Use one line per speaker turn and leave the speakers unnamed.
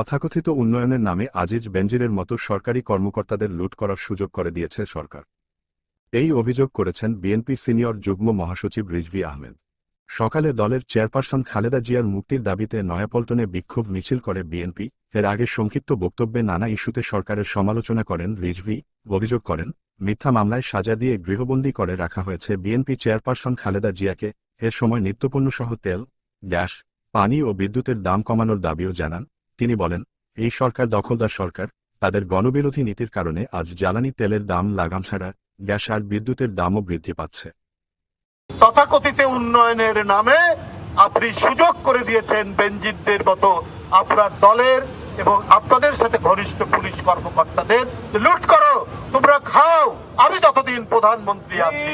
তথাকথিত উন্নয়নের নামে আজিজ বেনজিরের মতো সরকারি কর্মকর্তাদের লুট করার সুযোগ করে দিয়েছে সরকার। এই অভিযোগ করেছেন বিএনপি সিনিয়র যুগ্ম মহাসচিব রিজভি আহমেদ। সকালে দলের চেয়ারপারসন খালেদা জিয়ার মুক্তির দাবিতে নয়াপল্টনে বিক্ষোভ মিছিল করে বিএনপি। এর আগে সংক্ষিপ্ত বক্তব্যে নানা ইস্যুতে সরকারের সমালোচনা করেন রিজভি। অভিযোগ করেন, মিথ্যা মামলায় সাজা দিয়ে গৃহবন্দী করে রাখা হয়েছে বিএনপি চেয়ারপারসন খালেদা জিয়াকে। এ সময় নিত্যপণ্যসহ তেল, গ্যাস, পানি ও বিদ্যুতের দাম কমানোর দাবিও জানান। তিনি বলেন, এই সরকার দখলদার সরকার, তাদের গণবিরোধী নীতির কারণে আজ জ্বালানি তেলের দাম লাগাম ছাড়া গ্যাস আর বিদ্যুতের দামও বৃদ্ধি পাচ্ছে।
তথাকথিত উন্নয়নের নামে আপনি সুযোগ করে দিয়েছেন বেঞ্জিতদের মতো আপনার দলের এবং আপনাদের সাথে ঘনিষ্ঠ পুলিশ কর্মকর্তাদের। লুট করো, তোমরা খাও, আমি যতদিন প্রধানমন্ত্রী আছি।